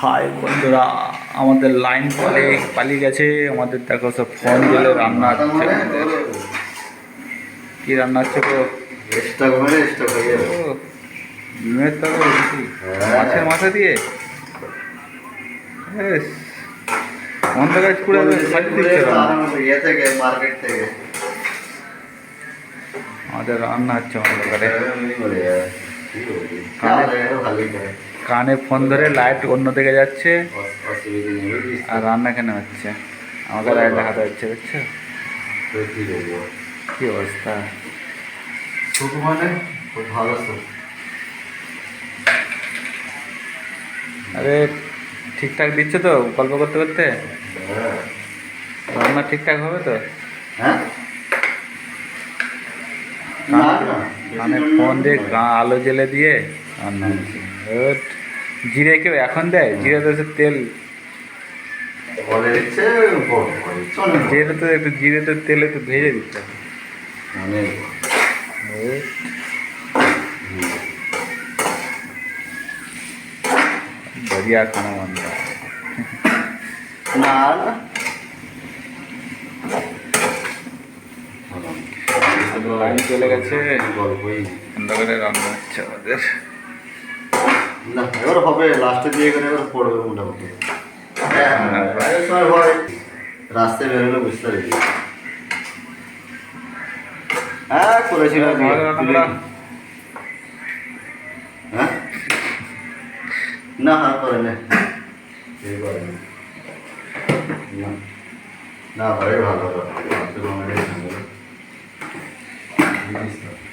High বন্ধুরা আমাদের line পালিয়ে পালিয়ে গেছে। আমাদের দেখো সব ফোন দিলে রান্না হচ্ছে। কি রান্না হচ্ছে মানে হয়ে যাবে ডিমের তরকারি। মাছের মাথা দিয়ে? অন্ধকার ইয়ে থেকে মার্কেট থেকে। আমাদের রান্না হচ্ছে অন্ধকারে কানে ফোন ধরে লাইট অন্য দিকে যাচ্ছে আর রান্না কেন হচ্ছে? আমাকে লাইট দেখাতে হচ্ছে বুঝছ? কি অবস্থা? মানে আরে ঠিকঠাক দিচ্ছে তো গল্প করতে করতে? হ্যাঁ। রান্না ঠিকঠাক হবে তো? হ্যাঁ। না। মানে ফোন দিয়ে গা- আলো জেলে দিয়ে রান্না হচ্ছে ওর জিরে কেউ এখন দেয় জিরে তো হচ্ছে তেল বলে দিচ্ছে বল- বলে চলে না। জিরে তো একটু জিরে তো তেলে একটু ভেজে দিতে হবে। অনেক ওই হুম। बढ़िया खाना बन रहा है না লাইন চলে গেছে অন্ধকারে রান্না হচ্ছে আমাদের। না এবার হবে লাস্টে দিয়ে এখানে এবার পড়বে মোটামুটি। হ্যাঁ, রাস্তায় বেরোলে বুঝতে পারি। হ্যাঁ করেছিলাম হ্যাঁ? না হ্যাঁ করে। না না ভাই ভালো। ভালো